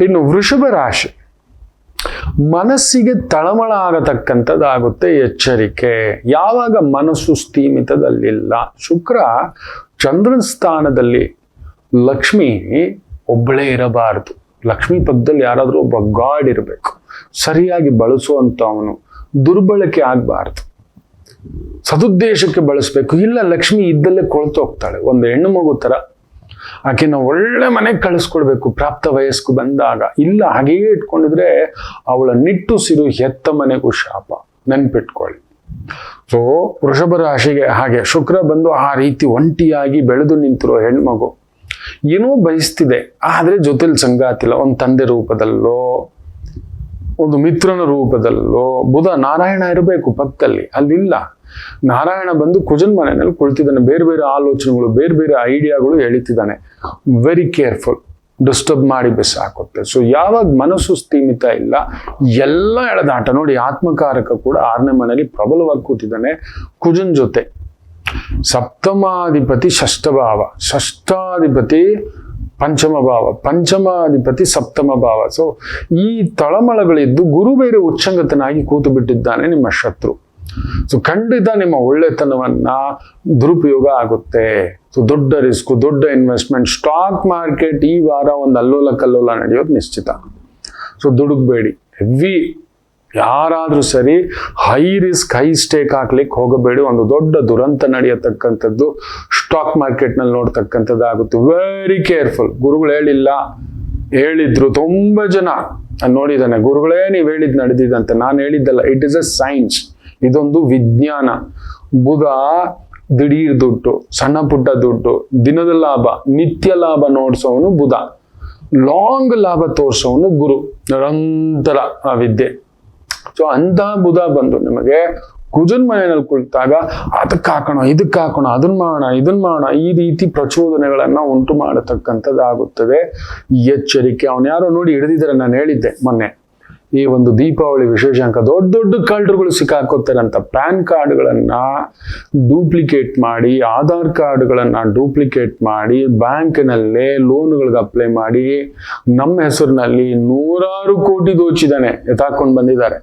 ಇನ್ನು ವೃಷಭ ರಾಶಿ. ಮನಸ್ಸಿಗೆ ತಳಮಳ ಆಗತಕ್ಕಂಥದ್ದಾಗುತ್ತೆ ಎಚ್ಚರಿಕೆ. ಯಾವಾಗ ಮನಸ್ಸು ಸ್ಥೀಮಿತದಲ್ಲಿಲ್ಲ. ಶುಕ್ರ ಚಂದ್ರನ ಸ್ಥಾನದಲ್ಲಿ ಲಕ್ಷ್ಮಿ ಒಬ್ಬಳೇ ಇರಬಾರದು. ಲಕ್ಷ್ಮಿ ಪಕ್ಕದಲ್ಲಿ ಯಾರಾದರೂ ಒಬ್ಬ ಗಾಡ್ ಇರಬೇಕು. ಸರಿಯಾಗಿ ಬಳಸುವಂಥವನು ದುರ್ಬಳಕೆ ಆಗಬಾರ್ದು. ಸದುದ್ದೇಶಕ್ಕೆ ಬಳಸಬೇಕು. ಇಲ್ಲ ಲಕ್ಷ್ಮಿ ಇದ್ದಲ್ಲೇ ಕೊಳ್ತೋಗ್ತಾಳೆ. ಒಂದು ಹೆಣ್ಣು ಮಗು ಥರ ಆಕೆನ ಒಳ್ಳೆ ಮನೆಗೆ ಕಳಿಸ್ಕೊಡ್ಬೇಕು. ಪ್ರಾಪ್ತ ವಯಸ್ಕು ಬಂದಾಗ. ಇಲ್ಲ, ಹಾಗೆಯೇ ಇಟ್ಕೊಂಡಿದ್ರೆ ಅವಳ ನಿಟ್ಟುಸಿರು ಹೆತ್ತ ಮನೆಗೂ ಶಾಪ. ನೆನ್ಪಿಟ್ಕೊಳ್ಳಿ. ಸೊ ವೃಷಭ ರಾಶಿಗೆ ಹಾಗೆ ಶುಕ್ರ ಬಂದು ಆ ರೀತಿ ಒಂಟಿಯಾಗಿ ಬೆಳೆದು ನಿಂತಿರೋ ಹೆಣ್ಮಗು ಏನೋ ಬಯಸ್ತಿದೆ. ಆದ್ರೆ ಜೊತೆಲಿ ಸಂಗಾತಿಲ್ಲ ಒಂದು ತಂದೆ ರೂಪದಲ್ಲೋ, ಒಂದು ಮಿತ್ರನ ರೂಪದಲ್ಲೋ, ಬುಧ ನಾರಾಯಣ ಇರಬೇಕು ಪಕ್ಕದಲ್ಲಿ ಅಲ್ಲಿಲ್ಲ. ನಾರಾಯಣ ಬಂದು ಕುಜನ್ ಮನೆಯಲ್ಲಿ ಕುಳಿತಿದ್ದಾನೆ. ಬೇರೆ ಬೇರೆ ಆಲೋಚನೆಗಳು, ಬೇರೆ ಬೇರೆ ಐಡಿಯಾಗಳು ಎಳಿತಿದ್ದಾನೆ ವೆರಿ ಕೇರ್ಫುಲ್ ಡಿಸ್ಟರ್ಬ್ ಮಾಡಿ ಬಿಸಾಕುತ್ತೆ. ಸೊ ಯಾವಾಗ ಮನಸ್ಸು ಸ್ಥೀಮಿತ ಇಲ್ಲ, ಎಲ್ಲ ಎಳೆದಾಟ ನೋಡಿ ಆತ್ಮಕಾರಕ ಕೂಡ ಆರನೇ ಮನೆಯಲ್ಲಿ ಪ್ರಬಲವಾಗಿ ಕೂತಿದ್ದಾನೆ ಕುಜನ್ ಜೊತೆ. ಸಪ್ತಮಾಧಿಪತಿ ಷಷ್ಠಭಾವ. ಷಷ್ಠಾಧಿಪತಿ ಪಂಚಮ ಭಾವ. ಪಂಚಮಾಧಿಪತಿ ಸಪ್ತಮ ಭಾವ. ಸೊ ಈ ತಳಮಳಗಳಿದ್ದು ಗುರು ಬೇರೆ ಉಚ್ಚಂಗತನಾಗಿ ಕೂತು ಬಿಟ್ಟಿದ್ದಾನೆ ನಿಮ್ಮ ಶತ್ರು. ಸೊ ಖಂಡಿತ ನಿಮ್ಮ ಒಳ್ಳೆತನವನ್ನ ದುರುಪಯೋಗ ಆಗುತ್ತೆ. ಸೊ ದೊಡ್ಡ ರಿಸ್ಕ್, ದೊಡ್ಡ ಇನ್ವೆಸ್ಟ್ಮೆಂಟ್, ಸ್ಟಾಕ್ ಮಾರ್ಕೆಟ್ ಈ ವಾರ ಒಂದು ಅಲ್ಲೋಲ ಕಲ್ಲೋಲ ನಡೆಯೋದು ನಿಶ್ಚಿತ. ಸೊ ದುಡುಕ್ಬೇಡಿ. ಹೆವಿ ಯಾರಾದರೂ ಸರಿ ಹೈ ರಿಸ್ಕ್ ಹೈ ಸ್ಟೇಕ್ ಹಾಕ್ಲಿಕ್ಕೆ ಹೋಗಬೇಡಿ. ಒಂದು ದೊಡ್ಡ ದುರಂತ ನಡೆಯತಕ್ಕಂಥದ್ದು ಸ್ಟಾಕ್ ಮಾರ್ಕೆಟ್ನಲ್ಲಿ ನೋಡ್ತಕ್ಕಂಥದ್ದು ಆಗುತ್ತೆ ವೆರಿ ಕೇರ್ಫುಲ್ ಗುರುಗಳು ಹೇಳಿಲ್ಲ, ಹೇಳಿದ್ರು ತುಂಬಾ ಜನ. ನೋಡಿದ್ದಾನೆ, ಗುರುಗಳೇ ನೀವು ಹೇಳಿದ್ ನಡೆದಿದಂತೆ ನಾನು ಹೇಳಿದ್ದಲ್ಲ ಇಟ್ ಇಸ್ ಅ ಸೈನ್ಸ್ ಇದೊಂದು ವಿಜ್ಞಾನ. ಬುಧ ದಿಢೀರ್ ದುಡ್ಡು, ಸಣ್ಣ ಪುಟ್ಟ ದುಡ್ಡು, ದಿನದ ಲಾಭ, ನಿತ್ಯ ಲಾಭ ನೋಡ್ಸೋನು ಬುಧ. ಲಾಂಗ್ ಲಾಭ ತೋರಿಸೋನು ಗುರು. ನಿರಂತರ ಆ ವಿದ್ಯೆ. ಸೊ ಅಂತ ಬುಧ ಬಂದು ನಿಮಗೆ ಕುಜನ್ ಮನೆಯಲ್ಲಿ ಕುಳಿತಾಗ ಅದಕ್ಕೆ ಹಾಕೋಣ, ಇದಕ್ಕೆ ಹಾಕೋಣ, ಅದನ್ನ ಮಾಡೋಣ, ಇದನ್ನ ಮಾಡೋಣ, ಈ ರೀತಿ ಪ್ರಚೋದನೆಗಳನ್ನ ಉಂಟು ಮಾಡತಕ್ಕಂಥದ್ದಾಗುತ್ತದೆ. ಎಚ್ಚರಿಕೆ, ಅವನು ಯಾರೋ ನೋಡಿ ಹಿಡಿದಿದ್ದಾರೆ, ನಾನು ಹೇಳಿದ್ದೆ ಮೊನ್ನೆ. ಈ ಒಂದು ದೀಪಾವಳಿ ವಿಶೇಷಾಂಕ ದೊಡ್ಡ ದೊಡ್ಡ ಕಳ್ಳರುಗಳು ಸಿಕ್ಕಾಕೋತಾರೆ ಅಂತ ಪ್ಯಾನ್ ಕಾರ್ಡ್ಗಳನ್ನು ಡೂಪ್ಲಿಕೇಟ್ ಮಾಡಿ, ಆಧಾರ್ ಕಾರ್ಡ್ಗಳನ್ನು ಡೂಪ್ಲಿಕೇಟ್ ಮಾಡಿ, ಬ್ಯಾಂಕ್ನಲ್ಲೇ ಲೋನ್ಗಳಿಗೆ ಅಪ್ಲೈ ಮಾಡಿ, ನಮ್ಮ ಹೆಸರಿನಲ್ಲಿ ನೂರಾರು ಕೋಟಿ ದೋಚಿದಾನೆ ಎತ್ತಾಕೊಂಡು ಬಂದಿದ್ದಾರೆ.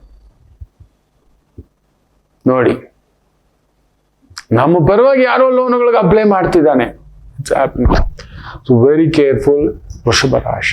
ನೋಡಿ, ನಮ್ಮ ಪರವಾಗಿ ಯಾರೋ ಲೋನ್ಗಳಿಗೆ ಅಪ್ಲೈ ಮಾಡ್ತಿದ್ದಾನೆ. ಸೊ ವೆರಿ ಕೇರ್ಫುಲ್ ವೃಷಭ ರಾಶಿ